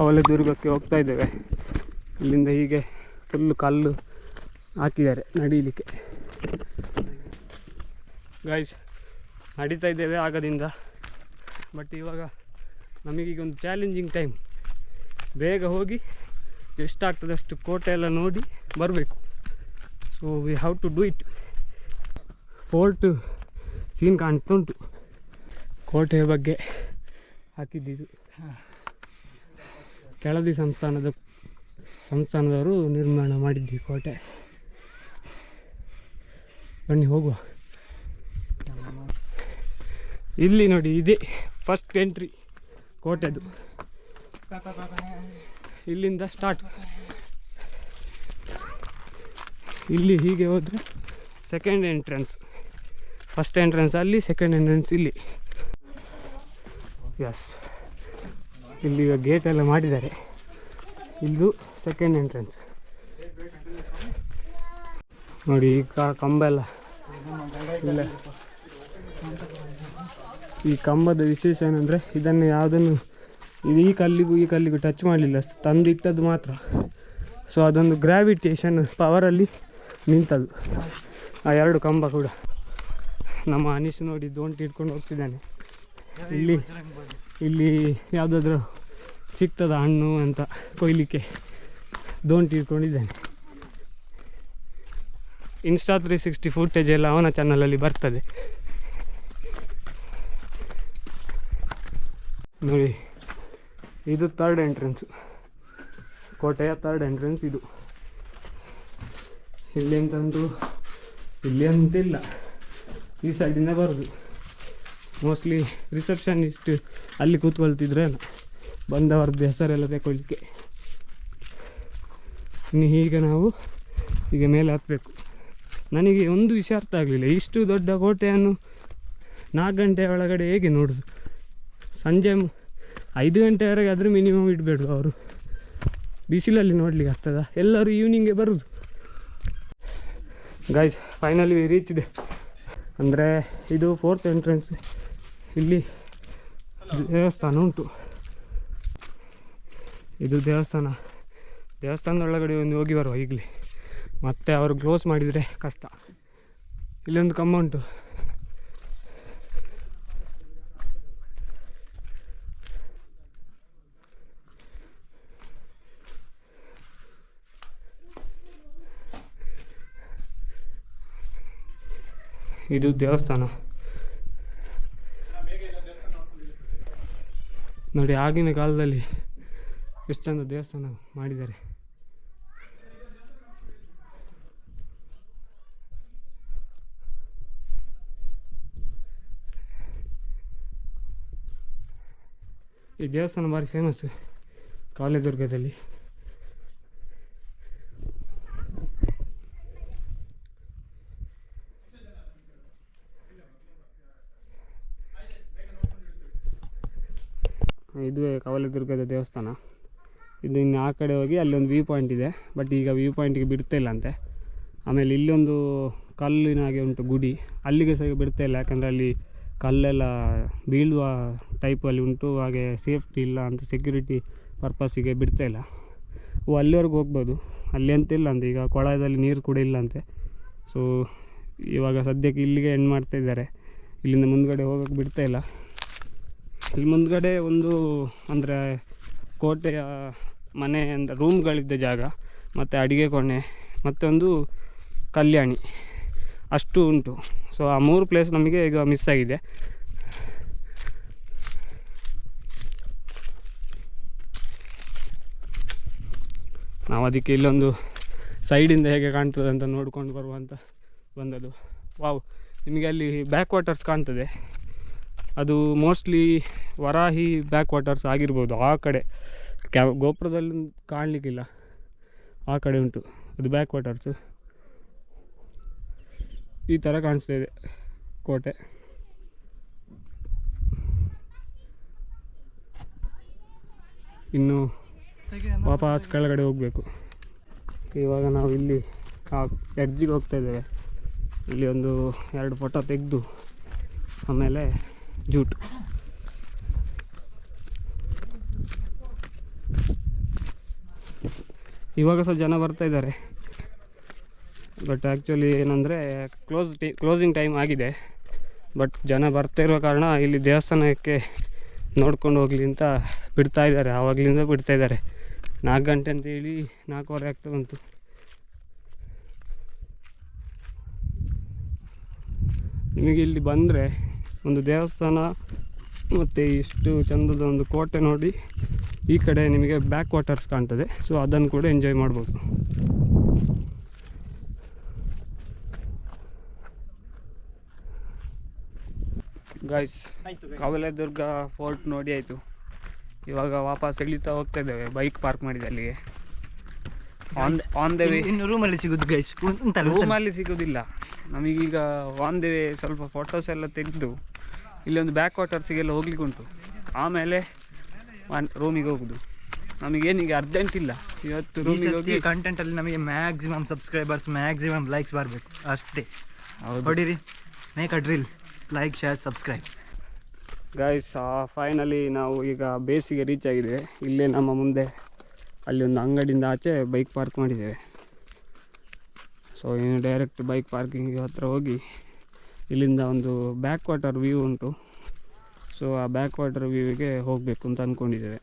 ಕವಲದುರ್ಗಕ್ಕೆ ಹೋಗ್ತಾ ಇದ್ದೇವೆ. ಇಲ್ಲಿಂದ ಹೀಗೆ ಫುಲ್ಲು ಕಲ್ಲು ಹಾಕಿದ್ದಾರೆ ನಡೀಲಿಕ್ಕೆ. ಗಾಯ್ಸ್ ನಡೀತಾ ಇದ್ದೇವೆ ಆಗದಿಂದ. ಬಟ್ ಇವಾಗ ನಮಗೀಗ ಒಂದು ಚಾಲೆಂಜಿಂಗ್ ಟೈಮ್ ಬೇಗ ಹೋಗಿ ಎಷ್ಟಾಗ್ತದೆ ಅಷ್ಟು ಕೋಟೆ ಎಲ್ಲ ನೋಡಿ ಬರಬೇಕು. So we have to do it fort scene ಕಾಣಿಸ್ತಾ ಉಂಟು. ಕೋಟೆಯ ಬಗ್ಗೆ ಹಾಕಿದ್ದಿದ್ದು ಕೆಳದಿ ಸಂಸ್ಥಾನದ ಸಂಸ್ಥಾನದವರು ನಿರ್ಮಾಣ ಮಾಡಿದ್ವಿ ಕೋಟೆ. ಬನ್ನಿ, ಹೋಗುವ. ಇಲ್ಲಿ ನೋಡಿ, ಇದೇ ಫಸ್ಟ್ ಎಂಟ್ರಿ ಕೋಟೆದು. ಇಲ್ಲಿಂದ ಸ್ಟಾರ್ಟ್ ಇಲ್ಲಿ ಹೀಗೆ ಹೋದರೆ ಸೆಕೆಂಡ್ ಎಂಟ್ರೆನ್ಸ್ ಫಸ್ಟ್ ಎಂಟ್ರೆನ್ಸ್ ಅಲ್ಲಿ ಸೆಕೆಂಡ್ ಎಂಟ್ರೆನ್ಸ್ ಇಲ್ಲಿ. ಎಸ್ ಇಲ್ಲಿ ಈಗ ಗೇಟ್ ಎಲ್ಲ ಮಾಡಿದ್ದಾರೆ. ಇದು ಸೆಕೆಂಡ್ ಎಂಟ್ರೆನ್ಸ್ ನೋಡಿ, ಈ ಕಂಬ ಎಲ್ಲ ಇಲ್ಲ. ಈ ಕಂಬದ ವಿಶೇಷ ಏನಂದರೆ, ಇದನ್ನು ಯಾವುದನ್ನು ಈ ಕಲ್ಲಿಗೂ ಈ ಕಲ್ಲಿಗೂ ಟಚ್ ಮಾಡಲಿಲ್ಲ. ತಂದಿಟ್ಟದ್ದು ಮಾತ್ರ. ಸೊ ಅದೊಂದು ಗ್ರಾವಿಟೇಷನ್ ಪವರಲ್ಲಿ ನಿಂತದ್ದು. ಆ ಎರಡು ಕಂಬ ಕೂಡ. ನಮ್ಮ ಅನೀಶ್ ನೋಡಿ ದೋಂಟಿ ಇಟ್ಕೊಂಡು ಹೋಗ್ತಿದ್ದಾನೆ. ಇಲ್ಲಿ ಇಲ್ಲಿ ಯಾವುದಾದ್ರೂ ಸಿಗ್ತದ ಹಣ್ಣು ಅಂತ ಕೊಯ್ಲಿಕ್ಕೆ ದೋಣಿ ಇಟ್ಕೊಂಡಿದ್ದೇನೆ. ಇನ್ಸ್ಟಾ ತ್ರೀ ಸಿಕ್ಸ್ಟಿ ಫುಟೇಜ್ ಎಲ್ಲ ಅವನ ಚಾನಲಲ್ಲಿ ಬರ್ತದೆ. ನೋಡಿ, ಇದು ತರ್ಡ್ ಎಂಟ್ರೆನ್ಸ್ ಕೋಟೆಯ ತರ್ಡ್ ಎಂಟ್ರೆನ್ಸ್ ಇದು. ಇಲ್ಲಿ ಅಂತಂದು, ಇಲ್ಲಿ ಅಂತಿಲ್ಲ. ಈ ಸೈಡಿಂದ ಬರೋದು. ಮೋಸ್ಟ್ಲಿ ರಿಸೆಪ್ಷನಿಸ್ಟ್ ಅಲ್ಲಿ ಕೂತ್ಕೊಳ್ತಿದ್ರೆ ಬಂದವರದ್ದು ಹೆಸರೆಲ್ಲ ತಗೊಳ್ಳಿಕ್ಕೆ. ಇನ್ನು ಈಗ ನಾವು ಈಗ ಮೇಲೆ ಹತ್ತಬೇಕು ನನಗೆ ಒಂದು ವಿಷಯ ಅರ್ಥ ಆಗಲಿಲ್ಲ. ಇಷ್ಟು ದೊಡ್ಡ ಕೋಟೆಯನ್ನು ನಾಲ್ಕು ಗಂಟೆ ಒಳಗಡೆ ಹೇಗೆ ನೋಡೋದು? ಸಂಜೆ ಐದು ಗಂಟೆವರೆಗೆ ಆದರೂ ಮಿನಿಮಮ್ ಇಡಬೇಡ ಅವರು. ಬಿಸಿಲಲ್ಲಿ ನೋಡಲಿಕ್ಕೆ ಆಗ್ತದ? ಎಲ್ಲರೂ ಈವ್ನಿಂಗೇ ಬರೋದು. ಗೈಸ್ ಫೈನಲಿ ರೀಚ್ ಇದೆ ಅಂದರೆ ಇದು ಫೋರ್ತ್ ಎಂಟ್ರೆನ್ಸ್ ಇಲ್ಲಿ ದೇವಸ್ಥಾನ ಉಂಟು. ಇದು ದೇವಸ್ಥಾನ. ದೇವಸ್ಥಾನದ ಒಳಗಡೆ ಒಂದು ಹೋಗಿ ಬರುವ ಈಗಲೇ. ಮತ್ತೆ ಅವರು ಕ್ಲೋಸ್ ಮಾಡಿದರೆ ಕಷ್ಟ. ಇಲ್ಲೊಂದು ಕಂಬ ಉಂಟು. ಇದು ದೇವಸ್ಥಾನ. ನೋಡಿ ಆಗಿನ ಕಾಲದಲ್ಲಿ ಎಷ್ಟು ಚಂದ ದೇವಸ್ಥಾನ ಮಾಡಿದ್ದಾರೆ. ಈ ದೇವಸ್ಥಾನ ಭಾರಿ ಫೇಮಸ್ ಕಾಲೇದುರ್ಗದಲ್ಲಿ ಇದುವೇ ಕವಲದುರ್ಗದ ದೇವಸ್ಥಾನ. ಇದು ಇನ್ನು ಆ ಕಡೆ ಹೋಗಿ ಅಲ್ಲೊಂದು ವ್ಯೂ ಪಾಯಿಂಟ್ ಇದೆ. ಬಟ್ ಈಗ ವ್ಯೂ ಪಾಯಿಂಟಿಗೆ ಬಿಡ್ತಾ ಇಲ್ಲ ಅಂತೆ. ಆಮೇಲೆ ಇಲ್ಲೊಂದು ಕಲ್ಲಿನ ಹಾಗೆ ಉಂಟು ಗುಡಿ. ಅಲ್ಲಿಗೆ ಸಹ ಬಿಡ್ತಾ ಇಲ್ಲ. ಯಾಕಂದರೆ ಅಲ್ಲಿ ಕಲ್ಲೆಲ್ಲ ಬೀಳುವ ಟೈಪಲ್ಲಿ ಉಂಟು. ಹಾಗೆ ಸೇಫ್ಟಿ ಇಲ್ಲ ಅಂತ ಸೆಕ್ಯೂರಿಟಿ ಪರ್ಪಸ್ಸಿಗೆ ಬಿಡ್ತಾ ಇಲ್ಲ. ಓ, ಅಲ್ಲಿವರೆಗೂ ಹೋಗ್ಬೋದು. ಅಲ್ಲಿ ಅಂತ ಇಲ್ಲ ಅಂತ. ಈಗ ಕೊಳದಲ್ಲಿ ನೀರು ಕೂಡ ಇಲ್ಲ ಅಂತೆ. ಸೊ ಇವಾಗ ಸದ್ಯಕ್ಕೆ ಇಲ್ಲಿಗೆ ಎಂಡ್ ಮಾಡ್ತಾ ಇದ್ದಾರೆ. ಇಲ್ಲಿಂದ ಮುಂದ್ಗಡೆ ಹೋಗೋಕ್ಕೆ ಬಿಡ್ತಾ ಇಲ್ಲ. ಇಲ್ಲಿ ಮುಂದ್ಗಡೆ ಒಂದು, ಅಂದರೆ ಕೋಟೆಯ ಮನೆ ಅಂದರೆ ರೂಮ್ಗಳಿದ್ದ ಜಾಗ, ಮತ್ತು ಅಡುಗೆ ಕೋಣೆ ಮತ್ತೊಂದು ಕಲ್ಯಾಣಿ. ಅಷ್ಟು ಉಂಟು. ಸೊ ಆ ಮೂರು ಪ್ಲೇಸ್ ನಮಗೆ ಈಗ ಮಿಸ್ ಆಗಿದೆ. ನಾವು ಅದಕ್ಕೆ ಇಲ್ಲೊಂದು ಸೈಡಿಂದ ಹೇಗೆ ಕಾಣ್ತದೆ ಅಂತ ನೋಡ್ಕೊಂಡು ಬರುವ ಅಂತ ಬಂದದ್ದು. ವಾವ್ ನಿಮಗೆ ಅಲ್ಲಿ ಬ್ಯಾಕ್ ವಾಟರ್ಸ್ ಕಾಣ್ತದೆ. ಅದು ಮೋಸ್ಟ್ಲಿ ವರಾಹಿ ಬ್ಯಾಕ್ ವಾಟರ್ಸ್ ಆಗಿರ್ಬೋದು, ಆ ಕಡೆ. ಕ್ಯಾ, ಗೋಪುರದಲ್ಲಿ ಕಾಣಲಿಕ್ಕಿಲ್ಲ. ಆ ಕಡೆ ಉಂಟು. ಅದು ಬ್ಯಾಕ್ ವಾಟರ್ಸು ಈ ಥರ ಕಾಣಿಸ್ತಾ ಇದೆ ಕೋಟೆ. ಇನ್ನು ವಾಪಸ್ ಕೆಳಗಡೆ ಹೋಗಬೇಕು. ಇವಾಗ ನಾವು ಇಲ್ಲಿ ಆ ಎಡ್ಜಿಗೆ ಹೋಗ್ತಾ ಇದ್ದೇವೆ. ಇಲ್ಲಿ ಒಂದು ಎರಡು ಫೋಟೋ ತೆಗೆದು ಆಮೇಲೆ ಜೂಟ್. ಇವಾಗ ಸಹ ಜನ ಬರ್ತಾ ಇದ್ದಾರೆ. ಬಟ್ ಆ್ಯಕ್ಚುಲಿ ಏನಂದರೆ ಕ್ಲೋಸ್ ಟೈ ಕ್ಲೋಸಿಂಗ್ ಟೈಮ್ ಆಗಿದೆ. ಬಟ್ ಜನ ಬರ್ತಾ ಇರೋ ಕಾರಣ ಇಲ್ಲಿ ದೇವಸ್ಥಾನಕ್ಕೆ ನೋಡ್ಕೊಂಡು ಹೋಗ್ಲಿ ಅಂತ ಬಿಡ್ತಾ ಇದ್ದಾರೆ. ಆವಾಗ್ಲಿಂದ ಬಿಡ್ತಾ ಇದ್ದಾರೆ. ನಾಲ್ಕು ಗಂಟೆ ಅಂತ ಹೇಳಿ ನಾಲ್ಕೂವರೆ ಆಗ್ತಾ ಬಂತು. ನಿಮಗೆ ಇಲ್ಲಿ ಬಂದರೆ ಒಂದು ದೇವಸ್ಥಾನ ಮತ್ತು ಇಷ್ಟು ಚಂದದ ಒಂದು ಕೋಟೆ ನೋಡಿ. ಈ ಕಡೆ ನಿಮಗೆ ಬ್ಯಾಕ್ ವಾಟರ್ಸ್ ಕಾಣ್ತದೆ. ಸೊ ಅದನ್ನು ಕೂಡ ಎಂಜಾಯ್ ಮಾಡ್ಬೋದು. ಗಾಯ್ಸ್ ಕವಲೆದುರ್ಗ ಫೋರ್ಟ್ ನೋಡಿ ಆಯಿತು. ಇವಾಗ ವಾಪಸ್ ಇಳಿತಾ ಹೋಗ್ತಾ ಇದ್ದೇವೆ. ಬೈಕ್ ಪಾರ್ಕ್ ಮಾಡಿದೆ ಅಲ್ಲಿಗೆ. ಆನ್ ಆನ್ ದ ವೇ ಇನ್ನು ರೂಮಲ್ಲಿ ಸಿಗುದು ಗೈಸ್ ರೂಮಲ್ಲಿ ಸಿಗೋದಿಲ್ಲ. ನಮಗೀಗ ಆನ್ ದ ವೇ ಸ್ವಲ್ಪ ಫೋಟೋಸ್ ಎಲ್ಲ ತೆಗೆದು ಇಲ್ಲೊಂದು ಬ್ಯಾಕ್ ವಾಟರ್ಸಿಗೆಲ್ಲ ಹೋಗ್ಲಿಕ್ಕೆ ಉಂಟು. ಆಮೇಲೆ ರೂಮಿಗೆ ಹೋಗುದು. ನಮಗೇನೀಗ ಅರ್ಜೆಂಟ್ ಇಲ್ಲ. ಇವತ್ತು ರೂಮಿಗೆ ಹೋಗಿ ಕಂಟೆಂಟ್ ಅಲ್ಲಿ ನಮಗೆ ಮ್ಯಾಕ್ಸಿಮಮ್ ಸಬ್ಸ್ಕ್ರೈಬರ್ಸ್ ಮ್ಯಾಕ್ಸಿಮಮ್ ಲೈಕ್ಸ್ ಬರಬೇಕು. ಅಷ್ಟೇ. ಹೊಡಿರಿ. Make a drill like share subscribe guys finally ನಾವು ಈಗ ಬೇಸಿಗೆ ರೀಚ್ ಆಗಿದೆ. ಇಲ್ಲೇ ನಮ್ಮ ಮುಂದೆ ಅಲ್ಲಿ ಒಂದು ಅಂಗಡಿಯಿಂದ ಆಚೆ ಬೈಕ್ ಪಾರ್ಕ್ ಮಾಡಿದ್ದೇವೆ. ಸೊ ಇನ್ನು ಡೈರೆಕ್ಟ್ ಬೈಕ್ ಪಾರ್ಕಿಂಗ್ ಹತ್ರ ಹೋಗಿ ಇಲ್ಲಿಂದ ಒಂದು ಬ್ಯಾಕ್ ವಾಟರ್ ವ್ಯೂ ಉಂಟು. ಸೊ ಆ ಬ್ಯಾಕ್ ವಾಟರ್ ವ್ಯೂವಿಗೆ ಹೋಗಬೇಕು ಅಂತ ಅಂದ್ಕೊಂಡಿದ್ದೇವೆ